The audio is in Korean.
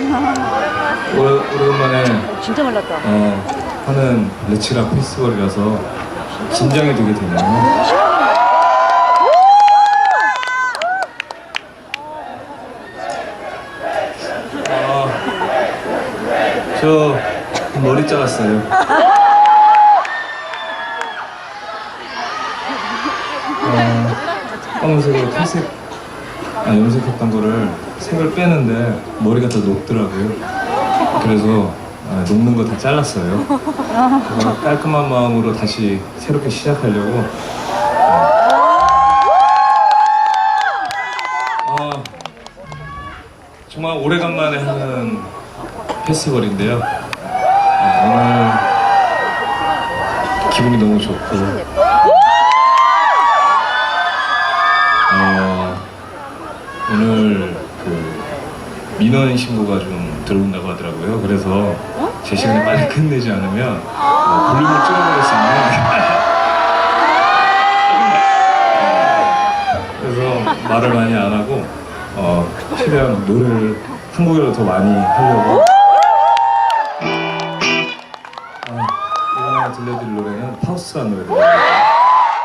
오래, 오랜만에 진짜 말랐다. 어, 하는 레치락 페스티벌이라서 긴장이 되게 되네요. 아, 저 머리 잘랐어요. 어, 검은색으로 탈색, 아, 염색했던 거를 색을 빼는데 머리가 더 녹더라고요. 그래서 아, 녹는 거 다 잘랐어요. 그래서 깔끔한 마음으로 다시 새롭게 시작하려고. 아, 정말 오래간만에 하는 페스티벌인데요. 아, 오늘 기분이 너무 좋고. 오늘 그 민원 신고가 좀 들어온다고 하더라고요. 그래서 어? 제 시간을 빨리 네. 끝내지 않으면 아. 뭐 볼륨을 줄여버릴 수 있는 아. 그래서 말을 많이 안 하고 어, 최대한 노래를 한국어로 더 많이 하려고. 아, 이번에 들려드릴 노래는 파우스라는 노래입니다.